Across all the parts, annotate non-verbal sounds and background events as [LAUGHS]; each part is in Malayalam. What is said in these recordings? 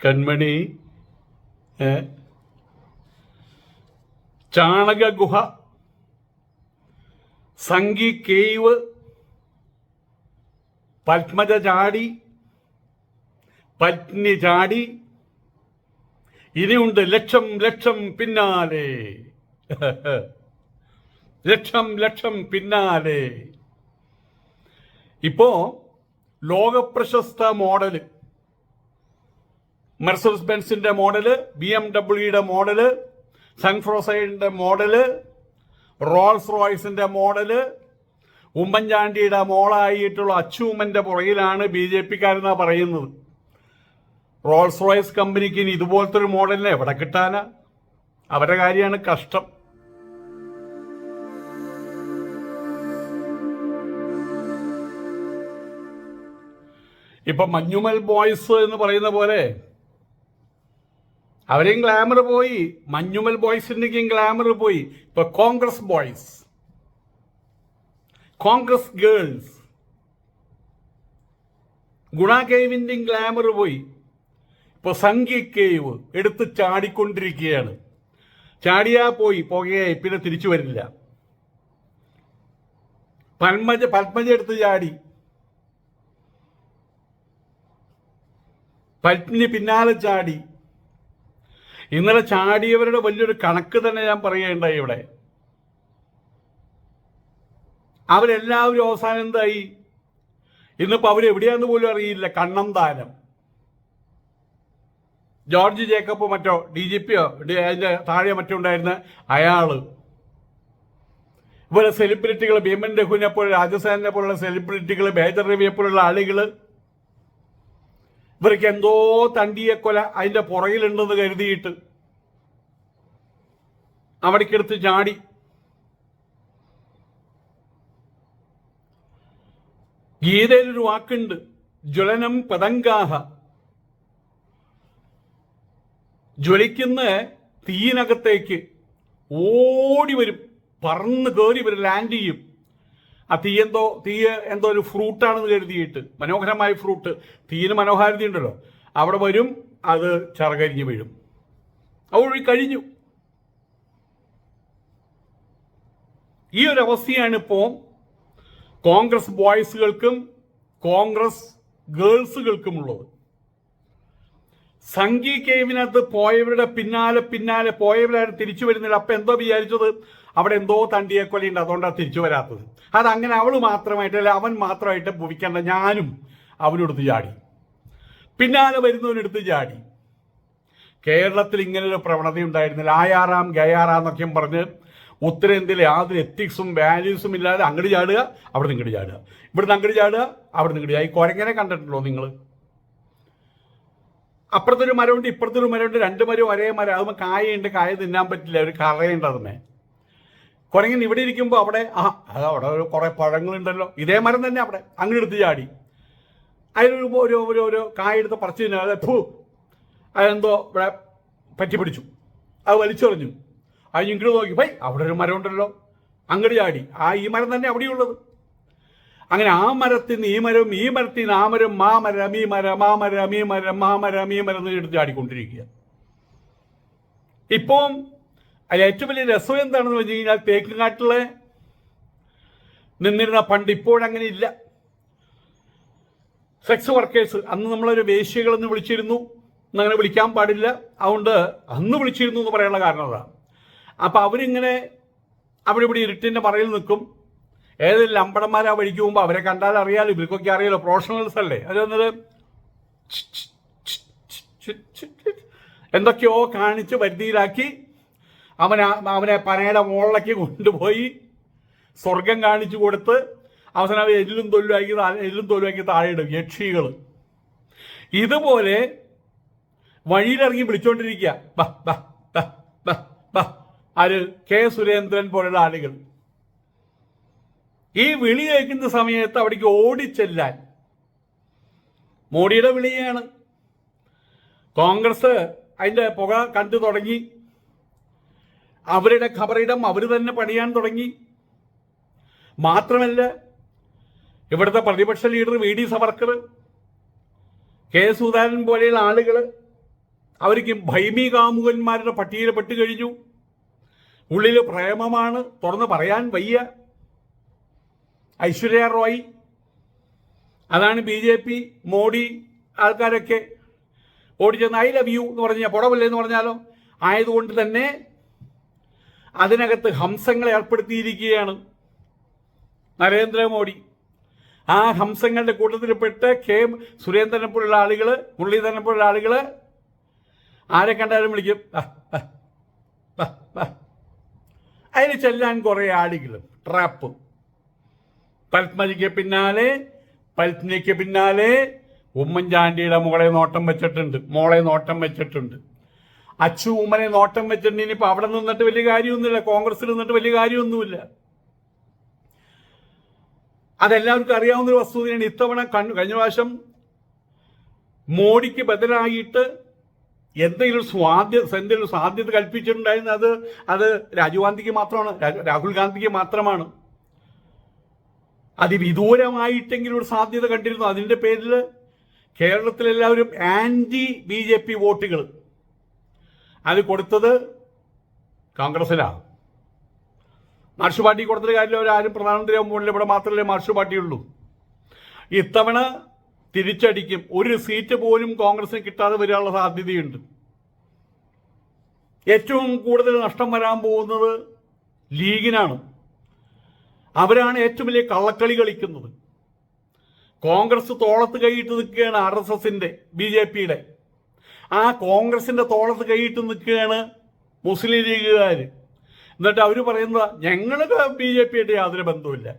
കൺമണി? ചാണക ഗുഹ സംഗി കേവ് പത്മജ ചാടി പത്നി ചാടി ഇനിയുണ്ട് ലക്ഷം ലക്ഷം പിന്നാലെ ലക്ഷം ലക്ഷം പിന്നാലെ ഇപ്പോ ലോകപ്രശസ്ത മോഡൽ. മെർസൽസ് ബെൻസിന്റെ മോഡൽ ബി എം ഡബ്ല്യുടെ മോഡൽ സൺഫ്രോസൈഡിന്റെ മോഡൽ റോൾസ് റോയ്സിന്റെ മോഡൽ ഉമ്മൻചാണ്ടിയുടെ മോളായിട്ടുള്ള അച്ചൂമ്മന്റെ പുറകിലാണ് ബി ജെ പിക്കാരെന്നാ പറയുന്നത്. റോൾസ് റോയ്സ് കമ്പനിക്ക് ഇനി ഇതുപോലത്തെ ഒരു മോഡലിനെ എവിടെ കിട്ടാനാ? അവരുടെ കാര്യമാണ് കഷ്ടം. ഇപ്പൊ മഞ്ഞുമൽ ബോയ്സ് എന്ന് പറയുന്ന പോലെ അവരെയും ഗ്ലാമർ പോയി മഞ്ഞുമൽ ബോയ്സിന്റെയും ഗ്ലാമർ പോയി. ഇപ്പൊ കോൺഗ്രസ് ബോയ്സ് കോൺഗ്രസ് ഗേൾസ് ഗുണ കേവിന്റെയും ഗ്ലാമർ പോയി. ഇപ്പൊ സംഗി കേവ് എടുത്ത് ചാടിക്കൊണ്ടിരിക്കുകയാണ്. ചാടിയാ പോയി പുകയായി പിന്നെ തിരിച്ചു വരില്ല. പത്മജ പത്മജ എടുത്ത് ചാടി. പത്നി പിന്നാലെ ചാടി. ഇന്നലെ ചാടിയവരുടെ വലിയൊരു കണക്ക് തന്നെ ഞാൻ പറയുകയുണ്ടായി ഇവിടെ. അവരെല്ലാവരും അവസാനം എന്തായി? ഇന്നിപ്പോ അവരെവിടെയാന്ന് പോലും അറിയില്ല. കണ്ണം ദാനം ജോർജ് ജേക്കബ് മറ്റോ ഡി ജി പിയോ അതിന്റെ താഴെ മറ്റോ ഉണ്ടായിരുന്ന അയാൾ. ഇവരെ സെലിബ്രിറ്റികൾ ഭീമൻ രഘുവിനെ പോലെ രാജസേനെ പോലുള്ള സെലിബ്രിറ്റികൾ ബേജർ രവിയെ പോലുള്ള ആളുകൾ ഇവർക്ക് എന്തോ തണ്ടിയെ കൊല അതിന്റെ പുറകിലുണ്ടെന്ന് കരുതിയിട്ട് അവിടേക്കെടുത്ത് ചാടി. ഗീതയിലൊരു വാക്കുണ്ട് ജ്വലനം പതങ്കാഹ. ജ്വലിക്കുന്ന തീയിനകത്തേക്ക് ഓടി വരും പറന്ന് കയറി വരും ലാൻഡ് ചെയ്യും. ആ തീ എന്തോ തീ എന്തോ ഒരു ഫ്രൂട്ടാണെന്ന് കരുതിയിട്ട് മനോഹരമായ ഫ്രൂട്ട് തീയിന് മനോഹാരിത ഉണ്ടല്ലോ. അവിടെ വരും അത് ചറകരിഞ്ഞ് വീഴും. അവഴി കഴിഞ്ഞു. ഈ ഒരു അവസ്ഥയാണ് ഇപ്പോൾ കോൺഗ്രസ് ബോയ്സുകൾക്കും കോൺഗ്രസ് ഗേൾസുകൾക്കും ഉള്ളത് സംഘി കേവിനകത്ത് പോയവരുടെ പിന്നാലെ പിന്നാലെ പോയവരാരും തിരിച്ചു വരുന്നില്ല. അപ്പൊ എന്തോ വിചാരിച്ചത്? അവിടെ എന്തോ തണ്ടിയെക്കൊലയുണ്ട്. അതുകൊണ്ടാണ് തിരിച്ചു വരാത്തത്. അതങ്ങനെ അവൾ മാത്രമായിട്ട് അല്ലെ അവൻ മാത്രമായിട്ട് ഭവിക്കേണ്ട ഞാനും അവനെടുത്ത് ചാടി. പിന്നാലെ വരുന്നവനെടുത്ത് ചാടി. കേരളത്തിൽ ഇങ്ങനെ ഒരു പ്രവണത ഉണ്ടായിരുന്നില്ല ആയാറാം ഗയാറാം എന്നൊക്കെ പറഞ്ഞ് ഉത്തരേന്ത്യയിലെ യാതൊരു എത്തിക്സും വാല്യൂസും ഇല്ലാതെ അങ്ങോട്ട് ചാടുക അവിടെ നിന്ന് ഇങ്ങോട്ട് ചാടുക. ഇവിടുന്ന് അങ്ങോട്ട് ചാടുക അവിടെ നിന്ന് ഇങ്ങോട്ട് ചാടുക. ഈ കുരങ്ങനെ കണ്ടിട്ടുണ്ടോ നിങ്ങൾ അപ്പുറത്തൊരു മരമുണ്ട് ഇപ്പുറത്തൊരു മരമുണ്ട് രണ്ട് മരം ഒരേ മരം. അതുമ്പോൾ കായുണ്ട് കായ തിന്നാൻ പറ്റില്ല ഒരു കറയുണ്ട് അതിനെ. കുരങ്ങൻ ഇവിടെ ഇരിക്കുമ്പോൾ അവിടെ ആ അത് അവിടെ ഒരു കുറേ പഴങ്ങളുണ്ടല്ലോ. ഇതേ മരം തന്നെ അവിടെ അങ്ങനെ എടുത്ത് ചാടി. അതിലൊരു ഒരു ഒരു ഒരു കായ എടുത്ത് പറിച്ചു തിന്നാ അത് ഭൂ അതെന്തോ ഇവിടെ പറ്റി പിടിച്ചു. അത് വലിച്ചെറിഞ്ഞു. അത് ഇങ്ങോട്ട് നോക്കി ഭൈ അവിടെ ഒരു മരം ഉണ്ടല്ലോ അങ്ങോട്ട് ചാടി. ആ ഈ മരം തന്നെ അവിടെയുള്ളത്. അങ്ങനെ ആ മരത്തിൽ നിന്ന് ഈ മരം ഈ മരത്തിൽ നിന്ന് ആ മരം മാ മരം ഈ മരം ആ മരം ഈ മരം മാ മരം ഈ മരം എടുത്ത് ചാടിക്കൊണ്ടിരിക്കുക. ഇപ്പം അതിൽ ഏറ്റവും വലിയ രസം എന്താണെന്ന് വെച്ച് കഴിഞ്ഞാൽ തേക്കുകാട്ടിലെ നിന്നിരുന്ന പണ്ട് ഇപ്പോഴങ്ങനെ ഇല്ല. സെക്സ് വർക്കേഴ്സ് അന്ന് നമ്മളൊരു വേശ്യകളെന്ന് വിളിച്ചിരുന്നു. എന്നങ്ങനെ വിളിക്കാൻ പാടില്ല. അതുകൊണ്ട് അന്ന് വിളിച്ചിരുന്നു എന്ന് പറയാനുള്ള കാരണം അതാണ്. അപ്പം അവരിങ്ങനെ അവിടെ ഇവിടെ ഇരുട്ടിന്റെ മറയിൽ നിൽക്കും. ഏതെങ്കിലും ലമ്പടന്മാരാ വഴിക്ക് പോകുമ്പോൾ അവരെ കണ്ടാൽ അറിയാലോ ഇവർക്കൊക്കെ അറിയാലോ പ്രൊഫഷണൽസ് അല്ലേ? അത് വന്നത് എന്തൊക്കെയോ കാണിച്ച് വരുതിയിലാക്കി അവനെ അവനെ പനയുടെ മുകളിലേക്ക് കൊണ്ടുപോയി സ്വർഗം കാണിച്ചു കൊടുത്ത് അവസാനം എല്ലും തൊല്ലുമാക്കി എല്ലും തൊല്ലുമാക്കി താഴെയിടും യക്ഷികൾ ഇതുപോലെ വഴിയിലിറങ്ങി വിളിച്ചോണ്ടിരിക്കുക ആര്? കെ സുരേന്ദ്രൻ പോലുള്ള ആളുകൾ. ഈ വിളി കേൾക്കുന്ന സമയത്ത് അവിടേക്ക് ഓടിച്ചെല്ലാൻ. മോഡിയുടെ വിളിയാണ്. കോൺഗ്രസ് അതിന്റെ പുക കണ്ടു തുടങ്ങി. അവരുടെ ഖബറിടം അവർ തന്നെ പണിയാൻ തുടങ്ങി. മാത്രമല്ല ഇവിടുത്തെ പ്രതിപക്ഷ leader V D Savarkar K Sudharan പോലെയുള്ള ആളുകൾ അവർക്ക് ഭൈമി കാമുകന്മാരുടെ പട്ടികയിൽ പെട്ട് കഴിഞ്ഞു. ഉള്ളിൽ പ്രേമമാണ് തുറന്ന് പറയാൻ വയ്യ. ഐശ്വര്യ റോയ്. അതാണ് ബി ജെ പി മോഡി ആൾക്കാരൊക്കെ ഓടിച്ചെന്ന് ഐ ലവ് യു എന്ന് പറഞ്ഞാൽ പുറമല്ലേ എന്ന് പറഞ്ഞാലോ? ആയതുകൊണ്ട് തന്നെ അതിനകത്ത് ഹംസങ്ങളെ ഏർപ്പെടുത്തിയിരിക്കുകയാണ് നരേന്ദ്രമോദി. ആ ഹംസങ്ങളുടെ കൂട്ടത്തിൽപ്പെട്ട് കെ സുരേന്ദ്രനെ പോലുള്ള ആളുകൾ മുരളീധരനെ പോലുള്ള ആളുകൾ ആരെ കണ്ടാലും വിളിക്കും. അതിന് ചെല്ലാൻ കുറേ ആളുകളും. ട്രാപ്പ്. പത്മജിക്ക് പിന്നാലെ പത്നിക്ക് പിന്നാലെ ഉമ്മൻചാണ്ടിയുടെ മോളെ നോട്ടം വെച്ചിട്ടുണ്ട് മോളെ നോട്ടം വെച്ചിട്ടുണ്ട്. അച്ചു ഉമ്മനെ നോട്ടം വെച്ചിട്ടുണ്ട് ഇനിയിപ്പോൾ അവിടെ നിന്നിട്ട് വലിയ കാര്യമൊന്നുമില്ല കോൺഗ്രസിൽ നിന്നിട്ട് വലിയ കാര്യമൊന്നുമില്ല. അതെല്ലാവർക്കും അറിയാവുന്ന ഒരു വസ്തുതയാണ് ഇത്തവണ കഴിഞ്ഞ പ്രാവശ്യം മോഡിക്ക് ബദലായിട്ട് എന്തെങ്കിലും സ്വാധ്യ എന്തെങ്കിലും സാധ്യത കൽപ്പിച്ചിട്ടുണ്ടായിരുന്നു അത് അത് രാജീവ് ഗാന്ധിക്ക് മാത്രമാണ് രാഹുൽ ഗാന്ധിക്ക് മാത്രമാണ്. അതിവിദൂരമായിട്ടെങ്കിലും ഒരു സാധ്യത കണ്ടിരുന്നു. അതിന്റെ പേരിൽ കേരളത്തിലെല്ലാവരും ആന്റി ബി ജെ പി വോട്ടുകൾ. അത് കൊടുത്തത് കോൺഗ്രസിലാണ് മാർഷ് പാർട്ടി കൊടുത്ത കാര്യം അവരാരും പ്രധാനമന്ത്രിയാകുമ്പോൾ ഇവിടെ മാത്രമല്ലേ മാർഷ് പാർട്ടി ഉള്ളൂ ഇത്തവണ തിരിച്ചടിക്കും. ഒരു സീറ്റ് പോലും കോൺഗ്രസിന് കിട്ടാതെ വരാനുള്ള സാധ്യതയുണ്ട്. ഏറ്റവും കൂടുതൽ നഷ്ടം വരാൻ പോകുന്നത് ലീഗിനാണ്. അവരാണ് ഏറ്റവും വലിയ കള്ളക്കളി കളിക്കുന്നത്. കോൺഗ്രസ് തോളത്ത് കൈയിട്ട് നിൽക്കുകയാണ് ആർ എസ് എസിന്റെ ബി ജെ പിയുടെ. ആ കോൺഗ്രസിന്റെ തോളത്ത് കൈയിട്ട് നിൽക്കുകയാണ് മുസ്ലിം ലീഗുകാർ. എന്നിട്ട് അവർ പറയുന്നത് ഞങ്ങൾ ബി ജെ പി ആയിട്ട് യാതൊരു ബന്ധവുമില്ല.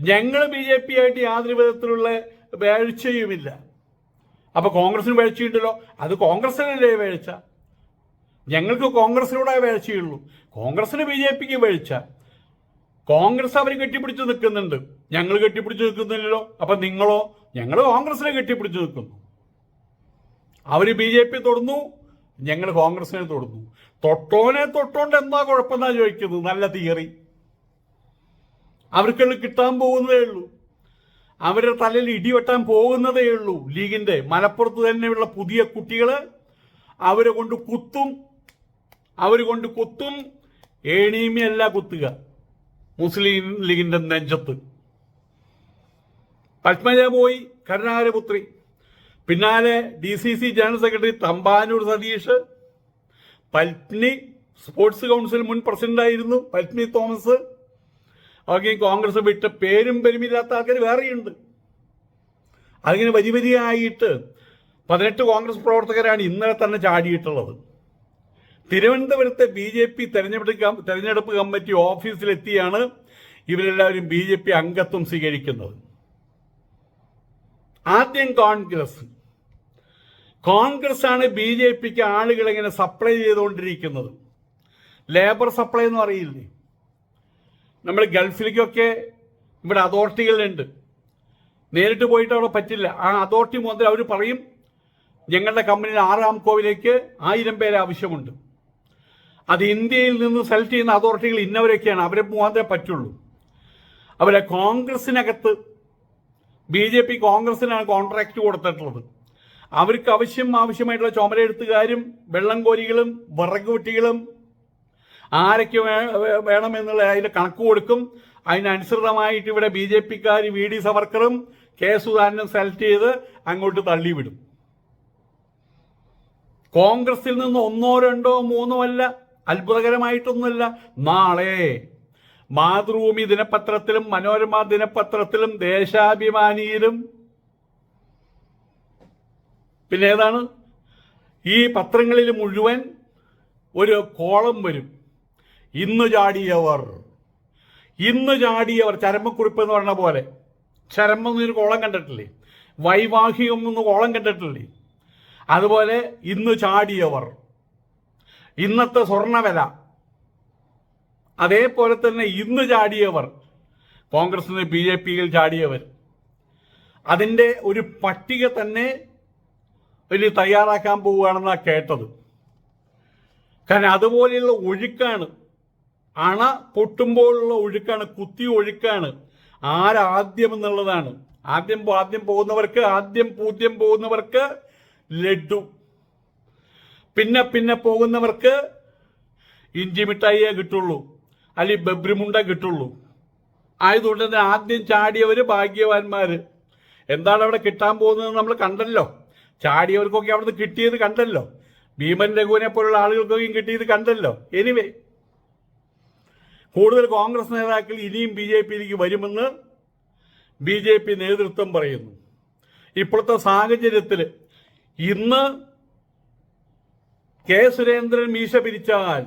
ഞങ്ങൾ ബി ജെ പി ആയിട്ട് യാതൊരു വിധത്തിലുള്ള വീഴ്ചയുമില്ല. അപ്പൊ കോൺഗ്രസിന് വീഴ്ചയുണ്ടല്ലോ. അത് കോൺഗ്രസിനല്ലേ വീഴ്ച? ഞങ്ങൾക്ക് കോൺഗ്രസിനോടെ വീഴ്ചയുള്ളൂ. കോൺഗ്രസിന് ബി ജെ പിക്ക് വീഴ്ച. കോൺഗ്രസ് അവർ കെട്ടിപ്പിടിച്ച് നിൽക്കുന്നുണ്ട്. ഞങ്ങൾ കെട്ടിപ്പിടിച്ച് നിൽക്കുന്നില്ലല്ലോ. അപ്പൊ നിങ്ങളോ? ഞങ്ങൾ കോൺഗ്രസിനെ കെട്ടിപ്പിടിച്ച് നിൽക്കുന്നു. അവർ ബി ജെ പി തൊടുന്നു ഞങ്ങൾ കോൺഗ്രസിനെ തൊടുന്നു. തൊട്ടോനെ തൊട്ടോണ്ട് എന്താ കുഴപ്പമെന്നാ ചോദിക്കുന്നത്? നല്ല തിയറി. അവർക്കുള്ള കിട്ടാൻ പോകുന്നതേ ഉള്ളൂ. അവരുടെ തലയിൽ ഇടിവെട്ടാൻ പോകുന്നതേ ഉള്ളൂ. ലീഗിന്റെ മലപ്പുറത്ത് തന്നെയുള്ള പുതിയ കുട്ടികൾ അവരെ കൊണ്ട് കുത്തും അവർ കൊണ്ട് കുത്തും ഏണീമയല്ല കുത്തുക. മുസ്ലിം ലീഗിന്റെ നെഞ്ചത്ത്. പത്മജ പോയി കരുണാകരപുത്രി പിന്നാലെ D C C general secretary Thampanoor Satheesh. പത്നി സ്പോർട്സ് കൗൺസിൽ മുൻ പ്രസിഡന്റായിരുന്നു പത്നി തോമസ്. അവർക്ക് കോൺഗ്രസ് വിട്ട് പേരും പെരുമില്ലാത്ത ആൾക്കാർ വേറെയുണ്ട്. അതിങ്ങനെ വരി വരിയായിട്ട് പതിനെട്ട് കോൺഗ്രസ് പ്രവർത്തകരാണ് ഇന്നലെ തന്നെ ചാടിയിട്ടുള്ളത്. തിരുവനന്തപുരത്തെ ബി ജെ പി തെരഞ്ഞെടുപ്പ് തെരഞ്ഞെടുപ്പ് കമ്മിറ്റി ഓഫീസിലെത്തിയാണ് ഇവരെല്ലാവരും ബി ജെ പി അംഗത്വം സ്വീകരിക്കുന്നത്. ആദ്യം കോൺഗ്രസ്. കോൺഗ്രസ് ആണ് ബി ജെ പിക്ക് ആളുകൾ ഇങ്ങനെ സപ്ലൈ ചെയ്തുകൊണ്ടിരിക്കുന്നത്. ലേബർ സപ്ലൈ എന്ന് അറിയില്ലേ നമ്മൾ ഗൾഫിലേക്കൊക്കെ ഇവിടെ അതോറിറ്റികളുണ്ട് നേരിട്ട് പോയിട്ട് അവിടെ പറ്റില്ല. ആ അതോറിറ്റി മുതൽ അവർ പറയും ഞങ്ങളുടെ കമ്പനിയിൽ ആറാം കോവിലേക്ക് ആയിരം പേരെ ആവശ്യമുണ്ട്. അത് ഇന്ത്യയിൽ നിന്ന് സെലക്ട് ചെയ്യുന്ന അതോറിറ്റികൾ ഇന്നവരൊക്കെയാണ്. അവരെ പോകാതെ പറ്റുള്ളൂ. അവരെ കോൺഗ്രസിനകത്ത് ബി ജെ പി കോൺഗ്രസിനാണ് കോൺട്രാക്ട് കൊടുത്തിട്ടുള്ളത്. അവർക്ക് ആവശ്യം ആവശ്യമായിട്ടുള്ള ചുമരെഴുത്തുകാരും വെള്ളം കോരികളും വിറക് വെട്ടികളും ആരൊക്കെ വേ- വേ- വേണമെന്നുള്ള അതിന്റെ കണക്ക് കൊടുക്കും. അതിനനുസൃതമായിട്ട് ഇവിടെ ബി ജെ പിക്കാർ വി ഡി സവർക്കറും കെ സുധാകരനും സെലക്ട് ചെയ്ത് അങ്ങോട്ട് തള്ളിവിടും. കോൺഗ്രസിൽ നിന്ന് ഒന്നോ രണ്ടോ മൂന്നോ അല്ല അത്ഭുതകരമായിട്ടൊന്നുമല്ല. നാളെ മാതൃഭൂമി ദിനപത്രത്തിലും മനോരമ ദിനപത്രത്തിലും ദേശാഭിമാനിയിലും പിന്നെ ഏതാണ്? ഈ പത്രങ്ങളിൽ മുഴുവൻ ഒരു കോളം വരും. ഇന്ന് ചാടിയവർ. ഇന്ന് ചാടിയവർ. ചരമക്കുറിപ്പ് എന്ന് പറഞ്ഞ പോലെ. ചരമം എന്നൊരു കോളം കണ്ടിട്ടില്ലേ? വൈവാഹികം എന്ന് കോളം കണ്ടിട്ടില്ലേ? അതുപോലെ ഇന്ന് ചാടിയവർ. ഇന്നത്തെ സ്വർണവില അതേപോലെ തന്നെ ഇന്ന് ചാടിയവർ കോൺഗ്രസിന് ബി ജെ പിയിൽ ചാടിയവർ. അതിന്റെ ഒരു പട്ടിക തന്നെ ഇനി തയ്യാറാക്കാൻ പോവുകയാണെന്നാണ് കേട്ടത്. കാരണം അതുപോലെയുള്ള ഒഴുക്കാണ് അണ പൊട്ടുമ്പോഴുള്ള ഒഴുക്കാണ് കുത്തി ഒഴുക്കാണ് ആരാദ്യം എന്നുള്ളതാണ് ആദ്യം ആദ്യം പോകുന്നവർക്ക് ആദ്യം പൂജ്യം പോകുന്നവർക്ക് ലഡു പിന്നെ പിന്നെ പോകുന്നവർക്ക് ഇഞ്ചി മിഠായിയേ കിട്ടുള്ളൂ. അല്ലെങ്കിൽ ബബ്രിമുണ്ട കിട്ടുള്ളൂ. ആയതുകൊണ്ട് തന്നെ ആദ്യം ചാടിയവർ ഭാഗ്യവാന്മാർ എന്താണ് അവിടെ കിട്ടാൻ പോകുന്നത് നമ്മൾ കണ്ടല്ലോ. ചാടിയവർക്കൊക്കെ അവിടുന്ന് കിട്ടിയത് കണ്ടല്ലോ. ഭീമൻ രഘുവിനെ പോലുള്ള ആളുകൾക്കൊക്കെയും കിട്ടിയത് കണ്ടല്ലോ. എനിവേ കൂടുതൽ കോൺഗ്രസ് നേതാക്കൾ ഇനിയും ബി ജെ പിയിലേക്ക് വരുമെന്ന് ബി ജെ പി നേതൃത്വം പറയുന്നു. ഇപ്പോഴത്തെ സാഹചര്യത്തിൽ ഇന്ന് കെ സുരേന്ദ്രൻ മീശ പിരിച്ചാൽ.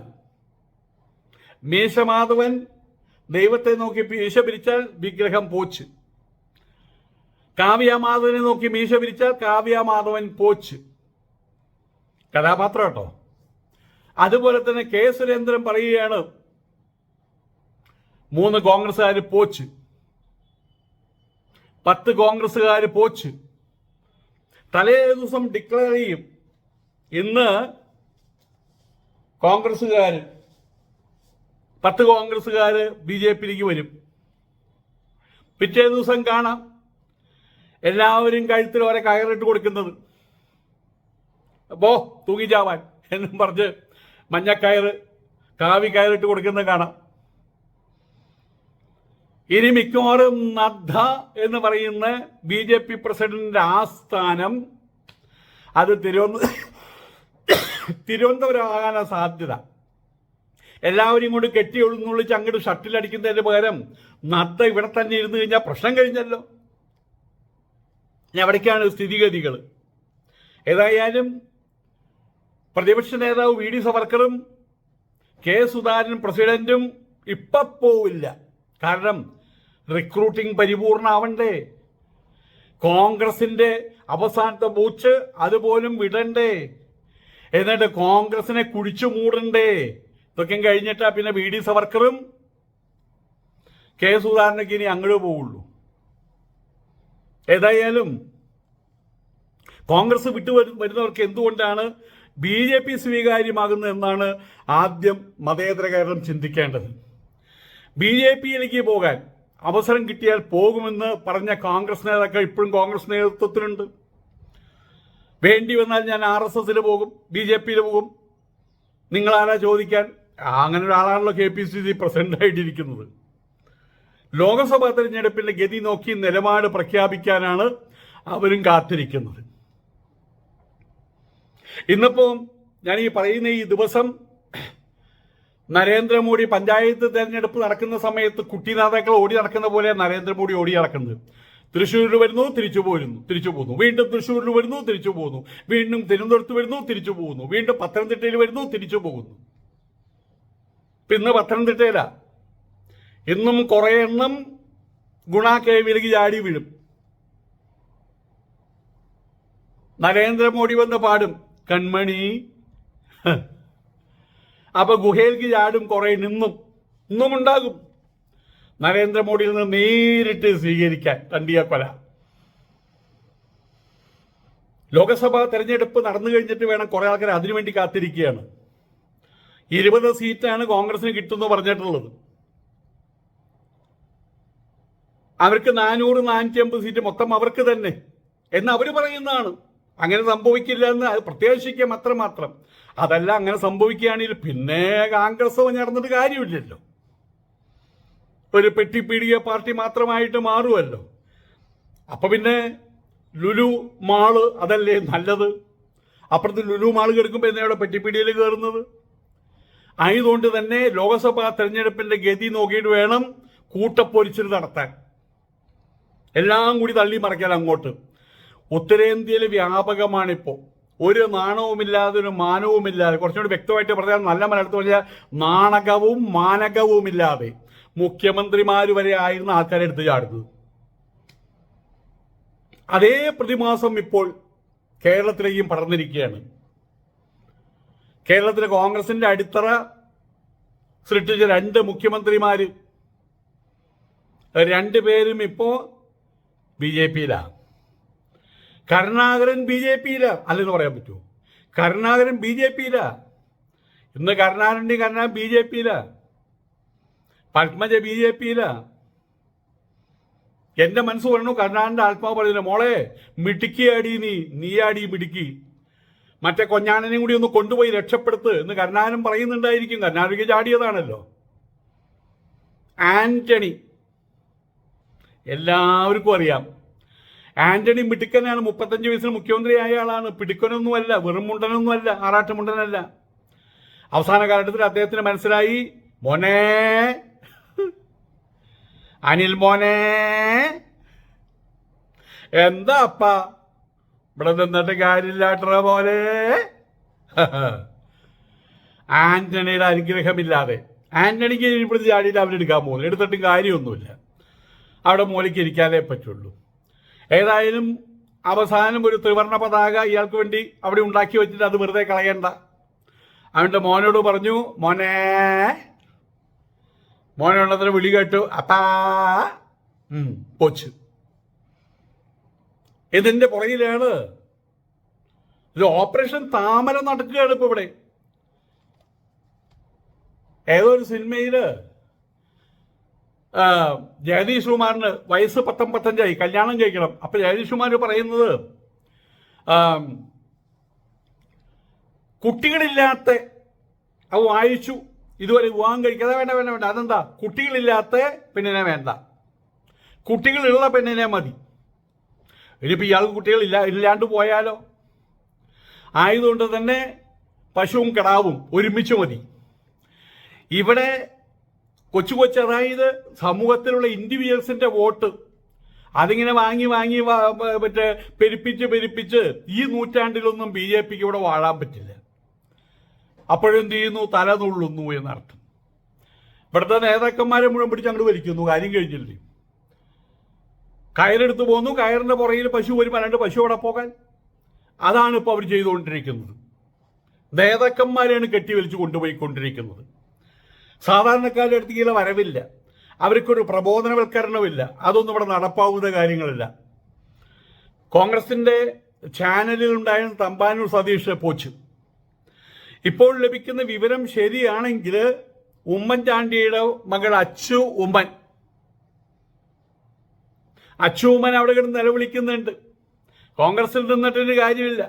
മീശമാധവൻ ദൈവത്തെ നോക്കി മീശ പിരിച്ചാൽ വിഗ്രഹം പോച്ച്. കാവ്യമാധവനെ നോക്കി മീശ പിരിച്ചാൽ കാവ്യമാധവൻ പോച്ച്. കഥാപാത്രം കേട്ടോ. അതുപോലെ തന്നെ കെ സുരേന്ദ്രൻ പറയുകയാണ് മൂന്ന് കോൺഗ്രസ്സുകാർ പോച്ച്. പത്ത് കോൺഗ്രസ്സുകാർ പോച്ച്. തലേ ദിവസം ഡിക്ലെയർ ചെയ്യും. ഇന്ന് കോൺഗ്രസ്സുകാർ പത്ത് കോൺഗ്രസ്സുകാർ ബി ജെ പിയിലേക്ക് വരും. പിറ്റേ ദിവസം കാണാം എല്ലാവരും കഴുത്തിൽ ഓരെ കയറിട്ട് കൊടുക്കുന്നത്. അപ്പോ തൂങ്ങിച്ചാവാൻ എന്നും പറഞ്ഞ് മഞ്ഞക്കയറ് കാവി കയറിട്ട് കൊടുക്കുന്നത് കാണാം. ഇനി മിക്കവാറും നദ്ദ എന്ന് പറയുന്ന ബി ജെ പി പ്രസിഡന്റിന്റെ ആസ്ഥാനം അത് തിരുവനന്തപുരം തിരുവനന്തപുരം സാധ്യത. എല്ലാവരും കൊണ്ട് കെട്ടി ഒഴുന്നുള്ളിച്ച് അങ്ങോട്ട് ഷട്ടിലടിക്കുന്നതിന് പകരം നത്ത ഇവിടെ തന്നെ ഇരുന്ന് കഴിഞ്ഞാൽ പ്രശ്നം കഴിഞ്ഞല്ലോ. എവിടേക്കാണ് സ്ഥിതിഗതികൾ ഏതായാലും പ്രതിപക്ഷ നേതാവ് വി ഡി സവർക്കറും കെ സുധാകരൻ പ്രസിഡന്റും ഇപ്പൊ പോവില്ല. കാരണം റിക്രൂട്ടിംഗ് പരിപൂർണാവണ്ടേ. കോൺഗ്രസിന്റെ അവസാനത്തെ ബൂച്ച് അതുപോലും വിടണ്ടേ. എന്നിട്ട് കോൺഗ്രസിനെ കുഴിച്ചു മൂടണ്ടേ? ഇതൊക്കെ കഴിഞ്ഞിട്ടാ പിന്നെ വി ഡി സവർക്കറും കെ സുധാകരനൊക്കെ ഇനി അങ്ങോട്ട് പോവുള്ളൂ. ഏതായാലും കോൺഗ്രസ് വിട്ടു വരു- വരുന്നവർക്ക് എന്തുകൊണ്ടാണ് ബി ജെ പി സ്വീകാര്യമാകുന്നത് എന്നാണ് ആദ്യം മതേതര കേരളം ചിന്തിക്കേണ്ടത്. ബി ജെ പിയിലേക്ക് പോകാൻ അവസരം കിട്ടിയാൽ പോകുമെന്ന് പറഞ്ഞ കോൺഗ്രസ് നേതാക്കൾ ഇപ്പോഴും കോൺഗ്രസ് നേതൃത്വത്തിലുണ്ട്. വേണ്ടി വന്നാൽ ഞാൻ ആർ എസ് എസിൽ പോകും ബി ജെ പിയിൽ പോകും. നിങ്ങളാരാ ചോദിക്കാൻ? അങ്ങനെ ഒരാളാണല്ലോ കെ പി സി സി പ്രസിഡന്റായിട്ടിരിക്കുന്നത്. ലോക്സഭാ തെരഞ്ഞെടുപ്പിന്റെ ഗതി നോക്കി നിലപാട് പ്രഖ്യാപിക്കാനാണ് അവരും കാത്തിരിക്കുന്നത്. ഇന്നിപ്പോ ഞാൻ ഈ പറയുന്ന ഈ ദിവസം നരേന്ദ്രമോദി പഞ്ചായത്ത് തെരഞ്ഞെടുപ്പ് നടക്കുന്ന സമയത്ത് കുട്ടി നേതാക്കൾ ഓടി നടക്കുന്ന പോലെ നരേന്ദ്രമോദി ഓടി നടക്കുന്നത്. തൃശ്ശൂരിൽ വരുന്നു തിരിച്ചു പോരുന്നു തിരിച്ചു പോകുന്നു വീണ്ടും തൃശ്ശൂരിൽ വരുന്നു തിരിച്ചു പോകുന്നു വീണ്ടും തിരുവനന്തപുരത്ത് വരുന്നു തിരിച്ചു പോകുന്നു വീണ്ടും പത്തനംതിട്ടയിൽ വരുന്നു തിരിച്ചു പോകുന്നു. പിന്നെ പത്തനംതിട്ടയിലാ. ഇന്നും കുറെ എണ്ണം ഗുണ കേവിലേക്ക് ചാടി വീഴും. നരേന്ദ്രമോദി വന്ന് പാടും. കൺമണി. അപ്പൊ ഗുഹയിലേക്ക് ചാടും കുറെ നിന്നും ഇന്നും. ഉണ്ടാകും നരേന്ദ്രമോദിയിൽ നിന്ന് നേരിട്ട് സ്വീകരിക്കാൻ തണ്ടിയക്കൊല ലോക്സഭാ തെരഞ്ഞെടുപ്പ് നടന്നു കഴിഞ്ഞിട്ട് വേണം കുറെ ആൾക്കാർ അതിനുവേണ്ടി കാത്തിരിക്കുകയാണ്. ഇരുപത് സീറ്റാണ് കോൺഗ്രസിന് കിട്ടുമെന്ന് പറഞ്ഞിട്ടുള്ളത്. അവർക്ക് നാനൂറ് നാനൂറ്റി അമ്പത് സീറ്റ് മൊത്തം അവർക്ക് തന്നെ. എന്ന് അവർ പറയുന്നതാണ്. അങ്ങനെ സംഭവിക്കില്ല എന്ന് അത് പ്രത്യാശിക്കാം അത്രമാത്രം. അതല്ല അങ്ങനെ സംഭവിക്കുകയാണെങ്കിൽ പിന്നെ കോൺഗ്രസ് നടന്നിട്ട് കാര്യമില്ലല്ലോ. ഒരു പെട്ടിപ്പീടിക പാർട്ടി മാത്രമായിട്ട് മാറുമല്ലോ. അപ്പൊ പിന്നെ ലുലു മാൾ അതല്ലേ നല്ലത്? അപ്പുറത്ത് ലുലു മാൾ കിടക്കുമ്പോൾ എന്തിനാണ് പെട്ടിപ്പീടികയിൽ കയറുന്നത് ആയതുകൊണ്ട് തന്നെ ലോക്സഭാ തെരഞ്ഞെടുപ്പിന്റെ ഗതി നോക്കിയിട്ട് വേണം കൂട്ടപ്പൊരിച്ചിൽ നടത്താൻ. എല്ലാം കൂടി തള്ളി മറയ്ക്കാൻ അങ്ങോട്ട്. ഉത്തരേന്ത്യയിൽ വ്യാപകമാണിപ്പോൾ ഒരു നാണവുമില്ലാതെ ഒരു മാനവുമില്ലാതെ കുറച്ചുകൂടി വ്യക്തമായിട്ട് പറഞ്ഞാൽ നല്ല മലയാളത്തിൽ പറഞ്ഞാൽ നാണകവും മാനകവുമില്ലാതെ മുഖ്യമന്ത്രിമാർ വരെ ആയിരുന്ന ആൾക്കാരെ എടുത്ത് ചാടുന്നത്. അതേ പ്രതിമാസം ഇപ്പോൾ കേരളത്തിലേക്കും പടർന്നിരിക്കുകയാണ്. കേരളത്തിലെ കോൺഗ്രസിന്റെ അടിത്തറ സൃഷ്ടിച്ച രണ്ട് മുഖ്യമന്ത്രിമാര് രണ്ടു പേരും ഇപ്പോ ബി ജെ പിയിലാണ് കരുണാകരൻ ബി ജെ പിയില. അല്ലെന്ന് പറയാൻ പറ്റുമോ? കരുണാകരൻ ബി ജെ പിയില. ഇന്ന് കരുണാകരന്റെ കരുണാകരൻ ബി ജെ പിയില. പത്മജ ബി ജെ പിയിൽ. എന്റെ മനസ്സ് പറഞ്ഞു കരുണാന്റെ ആത്മാവ് പറയുന്നില്ല മോളെ മിടുക്കിയാടി നീ നീയാടി മിടുക്കി. മറ്റേ കൊഞ്ഞാനനെയും കൂടി ഒന്ന് കൊണ്ടുപോയി രക്ഷപ്പെടുത്ത് എന്ന് കരുണാനം പറയുന്നുണ്ടായിരിക്കും. കരുണാനിക്ക് ചാടിയതാണല്ലോ. ആന്റണി. എല്ലാവർക്കും അറിയാം. ആന്റണി മിടുക്കനാണ്. മുപ്പത്തഞ്ച് വയസ്സിന് മുഖ്യമന്ത്രിയായ ആളാണ്. പിടുക്കനൊന്നുമല്ല വെറും മുണ്ടനൊന്നുമല്ല ആറാട്ടുമുണ്ടനല്ല അവസാന കാലഘട്ടത്തിൽ അദ്ദേഹത്തിന് മനസ്സിലായി മോനെ അനിൽ മോനെ. എന്താ അപ്പ? ഇവിടെ നിന്നിട്ട് കാര്യമില്ലാട്ടറ മോനെ. [LAUGHS] ആന്റണിയുടെ അനുഗ്രഹമില്ലാതെ. ആന്റണിക്ക് ഇപ്പോഴത്തെ ചാടിയിട്ട് അവരെടുക്കാൻ പോകുന്നു. എടുത്തിട്ടും കാര്യമൊന്നുമില്ല. അവിടെ മൂലയ്ക്ക് ഇരിക്കാനേ പറ്റുള്ളൂ. ഏതായാലും അവസാനം ഒരു ത്രിവർണ പതാക ഇയാൾക്ക് വേണ്ടി അവിടെ ഉണ്ടാക്കി വെച്ചിട്ട് അത് വെറുതെ കളയണ്ട. അവന്റെ മോനോട് പറഞ്ഞു മോനെ മോനുള്ളതിന് വിളി കേട്ടു. അപ്പാ. പോച്ച്. ഇതിന്റെ പുറകിലാണ്. ഒരു ഓപ്പറേഷൻ താമര നടക്കുകയാണ് ഇപ്പൊ ഇവിടെ. ഏതോ ഒരു സിനിമയിൽ ജഗദീഷ് കുമാറിന് വയസ്സ് പത്തൊമ്പത്തഞ്ചായി കല്യാണം കഴിക്കണം. അപ്പൊ ജഗദീഷ് കുമാർ പറയുന്നത് കുട്ടികളില്ലാത്ത അവ വായിച്ചു ഇതുവരെ വിവാഹം കഴിക്കാതെ വേണ്ട വേണ്ട വേണ്ട. അതെന്താ? കുട്ടികളില്ലാത്ത പെണ്ണിനെ വേണ്ട. കുട്ടികളുള്ള പെണ്ണിനെ മതി. ഇനിയിപ്പോൾ ഇയാൾക്ക് കുട്ടികളില്ല ഇല്ലാണ്ട് പോയാലോ? ആയതുകൊണ്ട് തന്നെ പശുവും കടാവും ഒരുമിച്ച് മതി. ഇവിടെ കൊച്ചു കൊച്ചു അതായത് സമൂഹത്തിലുള്ള ഇൻഡിവിജ്വൽസിന്റെ വോട്ട്. അതിങ്ങനെ വാങ്ങി വാങ്ങി മറ്റേ പെരുപ്പിച്ച് പെരുപ്പിച്ച് ഈ നൂറ്റാണ്ടിലൊന്നും ബി ജെ പിക്ക് ഇവിടെ വാഴാൻ പറ്റില്ല. അപ്പോഴെന്ത് ചെയ്യുന്നു തല നുള്ളുന്നു എന്നർത്ഥം. ഇവിടുത്തെ നേതാക്കന്മാരെ മുഴുവൻ പിടിച്ച് അങ്ങോട്ട് വലിക്കുന്നു. കാര്യം കഴിഞ്ഞില്ലേ? കയറെടുത്ത് പോന്നു. കയറിന്റെ പുറകിൽ പശു വരും അല്ലാണ്ട് പശു അവിടെ പോകാൻ. അതാണ് ഇപ്പോൾ അവർ ചെയ്തുകൊണ്ടിരിക്കുന്നത്. നേതാക്കന്മാരെയാണ് കെട്ടിവലിച്ച് കൊണ്ടുപോയിക്കൊണ്ടിരിക്കുന്നത്. സാധാരണക്കാരുടെ അടുത്ത് അടുത്തേക്കുള്ള വരവില്ല. അവർക്കൊരു പ്രബോധനവൽക്കരണമില്ല അതൊന്നും ഇവിടെ നടപ്പാവുന്ന കാര്യങ്ങളില്ല. കോൺഗ്രസിന്റെ ചാനലിൽ ഉണ്ടായിരുന്ന തമ്പാനൂർ സതീഷ് പോച്ചു. ഇപ്പോൾ ലഭിക്കുന്ന വിവരം ശരിയാണെങ്കിൽ ഉമ്മൻചാണ്ടിയുടെ മകൾ അച്ചു ഉമ്മൻ. അച്ചു ഉമ്മൻ അവിടെ കിടന്ന് നിലവിളിക്കുന്നുണ്ട്. കോൺഗ്രസിൽ നിന്നിട്ടൊരു കാര്യമില്ല.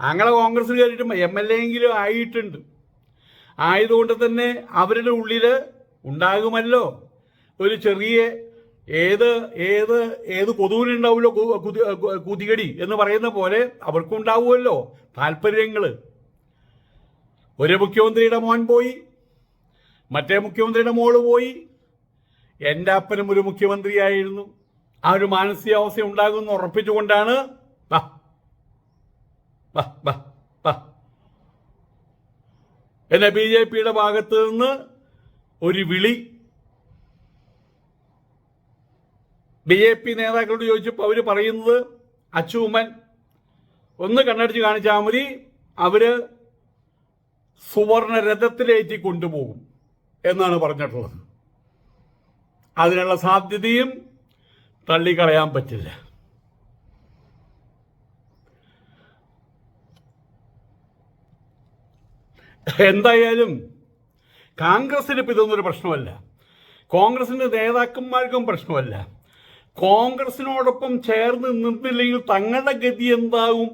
അങ്ങനെ കോൺഗ്രസ് കയറിയിട്ട് എം എൽ എ എങ്കിലും ആയിട്ടുണ്ട്. ആയതുകൊണ്ട് തന്നെ അവരുടെ ഉള്ളിൽ ഉണ്ടാകുമല്ലോ ഒരു ചെറിയ ഏത് ഏത് ഏത് കൊതുവിനുണ്ടാവുമല്ലോ കുതികടി എന്ന് പറയുന്ന പോലെ അവർക്കുണ്ടാവുമല്ലോ താല്പര്യങ്ങൾ ഒരു മുഖ്യമന്ത്രിയുടെ മോൻ പോയി മറ്റേ മുഖ്യമന്ത്രിയുടെ മോൾ പോയി. എന്റെ അപ്പനും ഒരു മുഖ്യമന്ത്രിയായിരുന്നു. ആ ഒരു മാനസികാവസ്ഥ ഉണ്ടാകുമെന്ന് ഉറപ്പിച്ചുകൊണ്ടാണ് എന്നെ ബി ജെ പിയുടെ ഭാഗത്ത് നിന്ന് ഒരു വിളി. ബി ജെ പി നേതാക്കളോട് ചോദിച്ചപ്പോൾ അവർ പറയുന്നത് അച്ചൂമ്മൻ ഒന്ന് കണ്ണടിച്ച് കാണിച്ചാൽ മതി. അവർ സുവർണ രഥത്തിലേറ്റി കൊണ്ടുപോകും എന്നാണ് പറഞ്ഞിട്ടുള്ളത്. അതിനുള്ള സാധ്യതയും തള്ളിക്കളയാൻ പറ്റില്ല. എന്തായാലും കോൺഗ്രസിന് ഇപ്പം ഇതൊന്നൊരു പ്രശ്നമല്ല. കോൺഗ്രസിന്റെ നേതാക്കന്മാർക്കും പ്രശ്നമല്ല. കോൺഗ്രസിനോടൊപ്പം ചേർന്ന് നിന്നില്ലെങ്കിൽ തങ്ങളുടെ ഗതി എന്താവും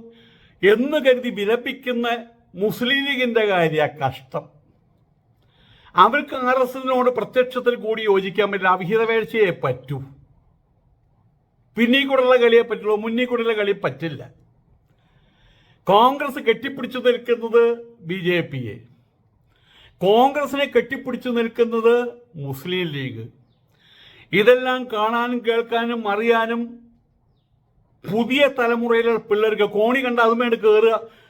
എന്ന് കരുതി വിലപിക്കുന്ന മുസ്ലിം ലീഗിന്റെ കാര്യ കഷ്ടം. അവർക്ക് ആർ എസ് എസിനോട് പ്രത്യക്ഷത്തിൽ കൂടി യോജിക്കാൻ പറ്റില്ല. അവിഹിത വീഴ്ചയെ പറ്റൂ. പിന്നീ കൂടെയുള്ള കളിയെ പറ്റുള്ളൂ. മുന്നിൽ കൂടെയുള്ള കളി പറ്റില്ല. കോൺഗ്രസ് കെട്ടിപ്പിടിച്ചു നിൽക്കുന്നത് ബി ജെ പിയെ. കോൺഗ്രസിനെ കെട്ടിപ്പിടിച്ചു നിൽക്കുന്നത് മുസ്ലിം ലീഗ്. ഇതെല്ലാം കാണാനും കേൾക്കാനും അറിയാനും പുതിയ തലമുറയിലെ പിള്ളേർക്ക് കോണി കണ്ട അതുമേണ്ട് കയറുക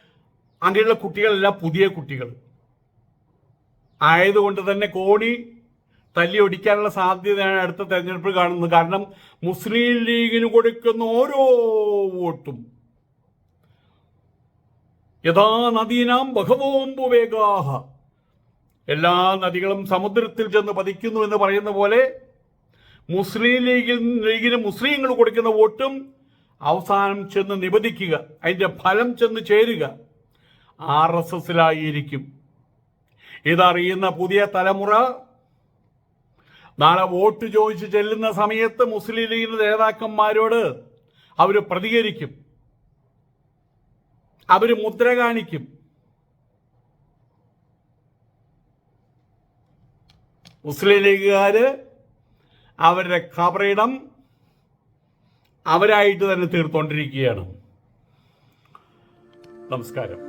അങ്ങനെയുള്ള കുട്ടികളെല്ലാം പുതിയ കുട്ടികൾ. ആയതുകൊണ്ട് തന്നെ കോണി തല്ലി ഒടിക്കാനുള്ള സാധ്യതയാണ് അടുത്ത തെരഞ്ഞെടുപ്പിൽ കാണുന്നത്. കാരണം മുസ്ലിം ലീഗിന് കൊടുക്കുന്ന ഓരോ വോട്ടും യഥാ നദീനാം ബഹവോംബുവേഗാഹ എല്ലാ നദികളും സമുദ്രത്തിൽ ചെന്ന് പതിക്കുന്നു എന്ന് പറയുന്ന പോലെ മുസ്ലിം ലീഗിൽ ലീഗിന് മുസ്ലിങ്ങൾ കൊടുക്കുന്ന വോട്ടും അവസാനം ചെന്ന് നിബദിക്കുക അതിന്റെ ഫലം ചെന്ന് ചേരുക. ആർ എസ് എസിലായിരിക്കും ഇതറിയുന്ന പുതിയ തലമുറ നാളെ വോട്ട് ചോദിച്ച് ചെല്ലുന്ന സമയത്ത് മുസ്ലിം ലീഗിന്റെ നേതാക്കന്മാരോട് അവർ പ്രതികരിക്കും. അവർ മുദ്ര കാണിക്കും. മുസ്ലിം ലീഗുകാര് അവരുടെ കബറിടം അവരായിട്ട് തന്നെ തീർത്തോണ്ടിരിക്കുകയാണ്. നമസ്കാരം.